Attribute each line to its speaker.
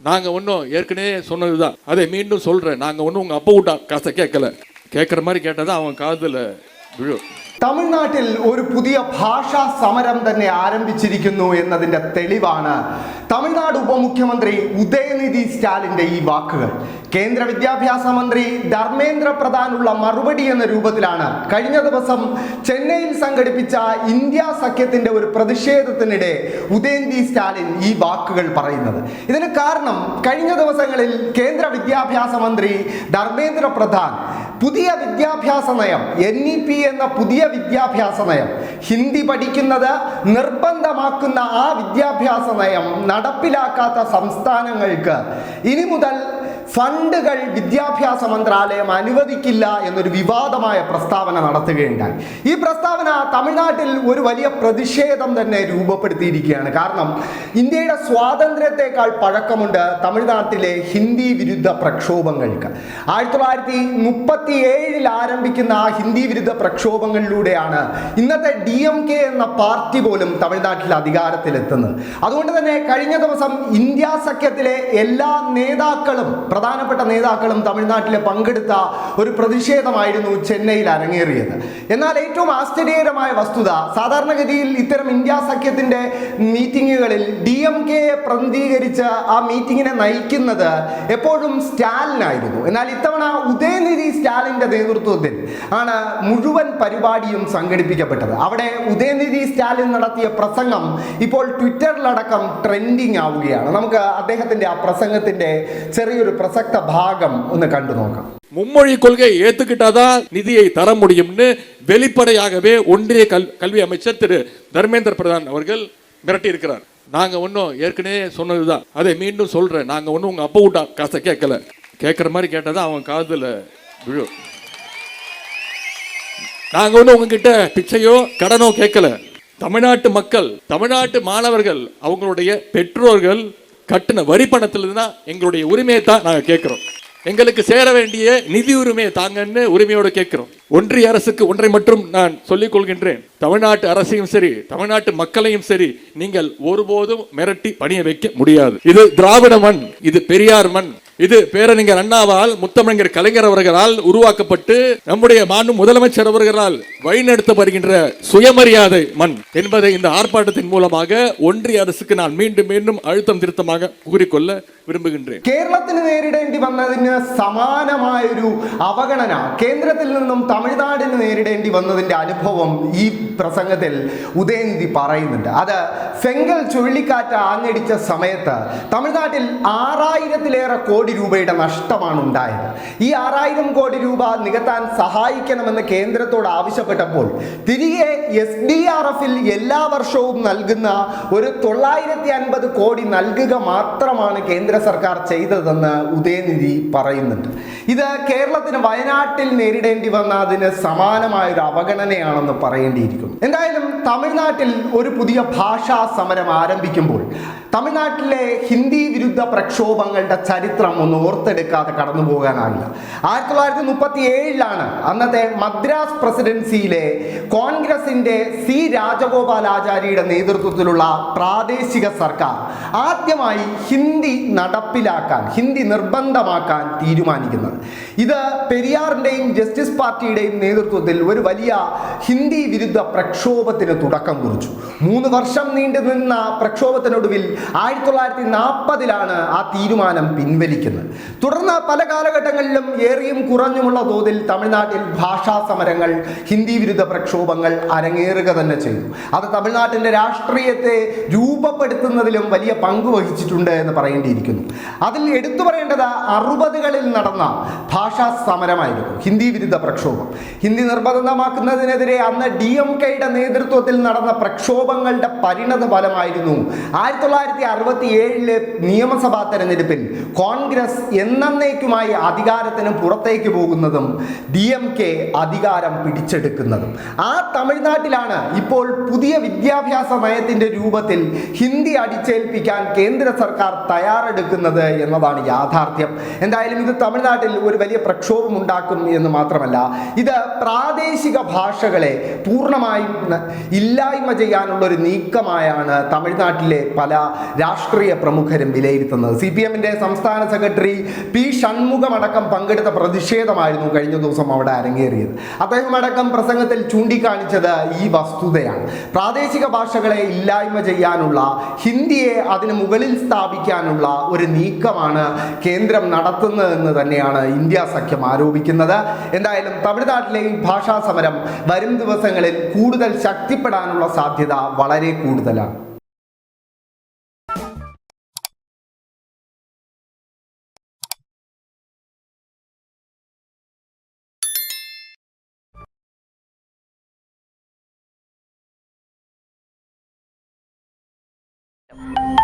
Speaker 1: நாங்கள் ஒன்றும் ஏற்கனவே சொன்னது தான் அதை மீண்டும் சொல்கிறேன் நாங்கள் ஒன்றும் உங்கள் அப்பா விட்டா காசை கேட்கல. கேட்குற மாதிரி கேட்டால் தான் அவன் காதில்
Speaker 2: തമിഴ്നാട്ടിൽ ഒരു പുതിയ ഭാഷാ സമരം തന്നെ ആരംഭിച്ചിരിക്കുന്നു എന്നതിന്റെ തെളിവാണ് തമിഴ്നാട് ഉപമുഖ്യമന്ത്രി ഉദയനിധി സ്റ്റാലിന്റെ ഈ വാക്കുകൾ. കേന്ദ്ര വിദ്യാഭ്യാസ മന്ത്രി ധർമ്മേന്ദ്ര പ്രധാനുള്ള മറുപടി എന്ന രൂപത്തിലാണ് കഴിഞ്ഞ ദിവസം ചെന്നൈയിൽ സംഘടിപ്പിച്ച ഇന്ത്യ സഖ്യത്തിന്റെ ഒരു പ്രതിഷേധത്തിനിടെ ഉദയനിധി സ്റ്റാലിൻ ഈ വാക്കുകൾ പറയുന്നത്. ഇതിന് കാരണം കഴിഞ്ഞ ദിവസങ്ങളിൽ കേന്ദ്ര വിദ്യാഭ്യാസ മന്ത്രി ധർമ്മേന്ദ്ര പ്രധാൻ പുതിയ വിദ്യാഭ്യാസ നയം എൻ ഇ പി എന്ന പുതിയ വിദ്യാഭ്യാസ നയം. ഹിന്ദി പഠിക്കുന്നത് നിർബന്ധമാക്കുന്ന ആ വിദ്യാഭ്യാസ നയം നടപ്പിലാക്കാത്ത സംസ്ഥാനങ്ങൾക്ക് ഇനി മുതൽ ഫണ്ടുകൾ വിദ്യാഭ്യാസ മന്ത്രാലയം അനുവദിക്കില്ല എന്നൊരു വിവാദമായ പ്രസ്താവന നടത്തുകയുണ്ടായി. ഈ പ്രസ്താവന തമിഴ്നാട്ടിൽ ഒരു വലിയ പ്രതിഷേധം തന്നെ രൂപപ്പെടുത്തിയിരിക്കുകയാണ്. കാരണം ഇന്ത്യയുടെ സ്വാതന്ത്ര്യത്തെക്കാൾ പഴക്കമുണ്ട് തമിഴ്നാട്ടിലെ ഹിന്ദി വിരുദ്ധ പ്രക്ഷോഭങ്ങൾക്ക്. ആയിരത്തി തൊള്ളായിരത്തി മുപ്പത്തി ഏഴിൽ ആരംഭിക്കുന്ന ആ ഹിന്ദി വിരുദ്ധ പ്രക്ഷോഭങ്ങളിലൂടെയാണ് ഇന്നത്തെ ഡി എം കെ എന്ന പാർട്ടി പോലും തമിഴ്നാട്ടിൽ അധികാരത്തിലെത്തുന്നത്. അതുകൊണ്ട് തന്നെ കഴിഞ്ഞ ദിവസം ഇന്ത്യ സഖ്യത്തിലെ എല്ലാ നേതാക്കളും പ്രധാനപ്പെട്ട നേതാക്കളും തമിഴ്നാട്ടിൽ പങ്കെടുത്ത ഒരു പ്രതിഷേധമായിരുന്നു ചെന്നൈയിൽ അരങ്ങേറിയത്. എന്നാൽ ഏറ്റവും ആശ്ചര്യകരമായ വസ്തുത സാധാരണഗതിയിൽ ഇത്തരം ഇന്ത്യ സഖ്യത്തിന്റെ മീറ്റിങ്ങുകളിൽ ഡി എം കെയെ പ്രതിനിധീകരിച്ച് ആ മീറ്റിങ്ങിനെ നയിക്കുന്നത് എപ്പോഴും സ്റ്റാലിനായിരുന്നു. എന്നാൽ ഇത്തവണ ഉദയനിധി സ്റ്റാലിന്റെ നേതൃത്വത്തിൽ ആണ് മുഴുവൻ പരിപാടിയും സംഘടിപ്പിക്കപ്പെട്ടത്. അവിടെ ഉദയനിധി സ്റ്റാലിൻ നടത്തിയ പ്രസംഗം ഇപ്പോൾ ട്വിറ്ററിലടക്കം ട്രെൻഡിങ് ആവുകയാണ്. നമുക്ക് അദ്ദേഹത്തിന്റെ ആ പ്രസംഗത്തിന്റെ ചെറിയൊരു പ്രസക്ത ഭാഗം ഒന്ന് കണ്ടു നോക്കാം
Speaker 1: மும்மொழி கொள்கையை ஏத்துக்கிட்டாதான் நிதியை தர முடியும்னு வெளிப்படையாகவே ஒன்றிய கல் கல்வி அமைச்சர் திரு தர்மேந்திர பிரதான் அவர்கள் மிரட்டி இருக்கிறார் நாங்க ஒன்றும் ஏற்கனவே சொன்னதுதான் அதை மீண்டும் சொல்றேன் நாங்க ஒன்றும் உங்க அப்பா விட்டா காசை கேட்கல கேட்குற மாதிரி கேட்டதான் அவன் காதுல விழும் நாங்க ஒன்றும் உங்ககிட்ட பிச்சையோ கடனோ கேட்கல தமிழ்நாட்டு மக்கள் தமிழ்நாட்டு மாணவர்கள் அவங்களுடைய பெற்றோர்கள் கட்டின வரி பணத்திலிருந்து தான் எங்களுடைய உரிமையை தான் நாங்கள் கேட்குறோம். எங்களுக்கு சேர வேண்டிய நிதி உரிமையை தாங்கன்னு உரிமையோடு கேட்கிறோம். ஒன்றிய அரசுக்கு ஒன்றை மட்டும் நான் சொல்லிக் கொள்கின்றேன். தமிழ்நாட்டு அரசையும் சரி தமிழ்நாட்டு மக்களையும் சரி நீங்கள் ஒருபோதும் மிரட்டி பணிய வைக்க முடியாது. இது திராவிட மண் இது பெரியார் மண். இது பேரறிஞர் அண்ணாவால் முத்தமிழர் கலைஞர் அவர்களால் உருவாக்கப்பட்டு நம்முடைய மாண்பு முதலமைச்சர் அவர்களால் வழிநடத்த வருகின்ற சுயமரியாதை மண் என்பதை இந்த ஆர்ப்பாட்டத்தின் மூலமாக ஒன்றிய அரசுக்கு நான் மீண்டும் மீண்டும் அழுத்தம் திருத்தமாக கூறிக்கொள்ள விரும்புகின்றேன்
Speaker 2: കേരളത്തിന് നേരിടേണ്ടി വന്നതിന് സമാനമായൊരു അവഗണന കേന്ദ്രത്തിൽ നിന്നും തമിഴ്നാടിന് നേരിടേണ്ടി വന്നതിന്റെ അനുഭവം ഈ പ്രസംഗത്തിൽ ഉദയനിധി പറയുന്നുണ്ട് അത് ഫെങ്കൽ ചുഴലിക്കാറ്റ് ആഞ്ഞടിച്ച സമയത്ത് തമിഴ്നാട്ടിൽ ആറായിരത്തിലേറെ കോടി രൂപയുടെ നഷ്ടമാണ് ഉണ്ടായത് ഈ ആറായിരം കോടി രൂപ നികത്താൻ സഹായിക്കണമെന്ന് കേന്ദ്രത്തോട് ആവശ്യപ്പെട്ടപ്പോൾ തിരികെ എസ് ഡി ആർ എഫിൽ എല്ലാ വർഷവും നൽകുന്ന ഒരു തൊള്ളായിരത്തി അൻപത് കോടി നൽകുക മാത്രമാണ് കേന്ദ്ര സർക്കാർ ചെയ്തതെന്ന് ഉദയനിധി പറയുന്നുണ്ട്. ഇത് കേരളത്തിന് വയനാട്ടിൽ നേരിടേണ്ടി വന്ന അതിന് സമാനമായ ഒരു അവഗണനയാണെന്ന് പറയേണ്ടിയിരിക്കുന്നു. എന്തായാലും തമിഴ്നാട്ടിൽ ഒരു പുതിയ ഭാഷാ സമരം ആരംഭിക്കുമ്പോൾ തമിഴ്നാട്ടിലെ ഹിന്ദി വിരുദ്ധ പ്രക്ഷോഭങ്ങളുടെ ചരിത്രം ഒന്ന് ഓർത്തെടുക്കാതെ കടന്നു പോകാനാവില്ല. ആയിരത്തി തൊള്ളായിരത്തി മുപ്പത്തി ഏഴിലാണ് അന്നത്തെ മദ്രാസ് പ്രസിഡൻസിയിലെ കോൺഗ്രസിന്റെ സി രാജഗോപാലാചാര്യയുടെ നേതൃത്വത്തിലുള്ള പ്രാദേശിക സർക്കാർ ആദ്യമായി ഹിന്ദി നടപ്പിലാക്കാൻ ഹിന്ദി നിർബന്ധമാക്കാൻ തീരുമാനിക്കുന്നത്. ഇത് പെരിയാറിന്റെയും ജസ്റ്റിസ് പാർട്ടിയുടെയും നേതൃത്വത്തിൽ ഒരു വലിയ ഹിന്ദി വിരുദ്ധ പ്രക്ഷോഭത്തിന് തുടക്കം കുറിച്ചു. മൂന്ന് വർഷം നീണ്ടു നിന്ന പ്രക്ഷോഭത്തിനൊടുവിൽ ആയിരത്തി തൊള്ളായിരത്തി നാൽപ്പതിലാണ് ആ തീരുമാനം പിൻവലിക്കുന്നത്. തുടർന്ന് പല കാലഘട്ടങ്ങളിലും ഏറിയും കുറഞ്ഞുമുള്ള തോതിൽ തമിഴ്നാട്ടിൽ ഭാഷാ സമരങ്ങൾ ഹിന്ദി വിരുദ്ധ പ്രക്ഷോഭങ്ങൾ അരങ്ങേറുക തന്നെ ചെയ്തു. അത് തമിഴ്നാട്ടിന്റെ രാഷ്ട്രീയത്തെ രൂപപ്പെടുത്തുന്നതിലും വലിയ പങ്ക് വഹിച്ചിട്ടുണ്ട് എന്ന് പറയേണ്ടിയിരിക്കുന്നു. അതിൽ എടുത്തു പറയേണ്ടത് അറുപതുകളിൽ നടന്ന ഭാഷാ സമരമായിരുന്നു ഹിന്ദി വിരുദ്ധ പ്രക്ഷോഭം. ഹിന്ദി നിർബന്ധമാക്കുന്നതിനെതിരെ അന്ന് ഡി എം കെയുടെ നേതൃത്വത്തിൽ നടന്ന പ്രക്ഷോഭങ്ങളുടെ പരിണത ഫലമായിരുന്നു ആയിരത്തി തൊള്ളായിരത്തി അറുപത്തി ഏഴിലെ നിയമസഭാ തെരഞ്ഞെടുപ്പിൽ കോൺഗ്രസ് എന്നേക്കുമായി അധികാരത്തിന് പുറത്തേക്ക് പോകുന്നതും ഡി എം കെ അധികാരം പിടിച്ചെടുക്കുന്നതും. ആ തമിഴ്നാട്ടിലാണ് ഇപ്പോൾ പുതിയ വിദ്യാഭ്യാസ നയത്തിന്റെ രൂപത്തിൽ ഹിന്ദി അടിച്ചേൽപ്പിക്കാൻ കേന്ദ്ര സർക്കാർ തയ്യാറെടുക്കുന്നത് എന്നതാണ് യാഥാർത്ഥ്യം. എന്തായാലും ഇത് തമിഴ്നാട്ടിൽ ഒരു വലിയ പ്രക്ഷോഭം ഉണ്ടാക്കും എന്ന് മാത്രമല്ല ഇത് പ്രാദേശിക ഭാഷകളെ പൂർണമായും ഇല്ലായ്മ ചെയ്യാനുള്ള ഒരു നീക്കമായാണ് തമിഴ്നാട്ടിലെ പല രാഷ്ട്രീയ പ്രമുഖരും വിലയിരുത്തുന്നത്. സി പി എമ്മിന്റെ സംസ്ഥാന സെക്രട്ടറി പി ഷൺമുഖമടക്കം പങ്കെടുത്ത പ്രതിഷേധമായിരുന്നു കഴിഞ്ഞ ദിവസം അവിടെ അരങ്ങേറിയത്. അദ്ദേഹം അടക്കം പ്രസംഗത്തിൽ ചൂണ്ടിക്കാണിച്ചത് ഈ വസ്തുതയാണ്. പ്രാദേശിക ഭാഷകളെ ഇല്ലായ്മ ചെയ്യാനുള്ള ഹിന്ദിയെ അതിന് മുകളിൽ സ്ഥാപിക്കാനുള്ള ഒരു നീക്കമാണ് കേന്ദ്രം നടത്തുന്നതെന്ന് തന്നെയാണ് ഇന്ത്യ സഖ്യം ആരോപിക്കുന്നത്. എന്തായാലും തമിഴ്നാട്ടിലെ ഈ ഭാഷാ സമരം വരും ദിവസങ്ങളിൽ കൂടുതൽ ശക്തിപ്പെടാനുള്ള സാധ്യത വളരെ കൂടുതലാണ്. you.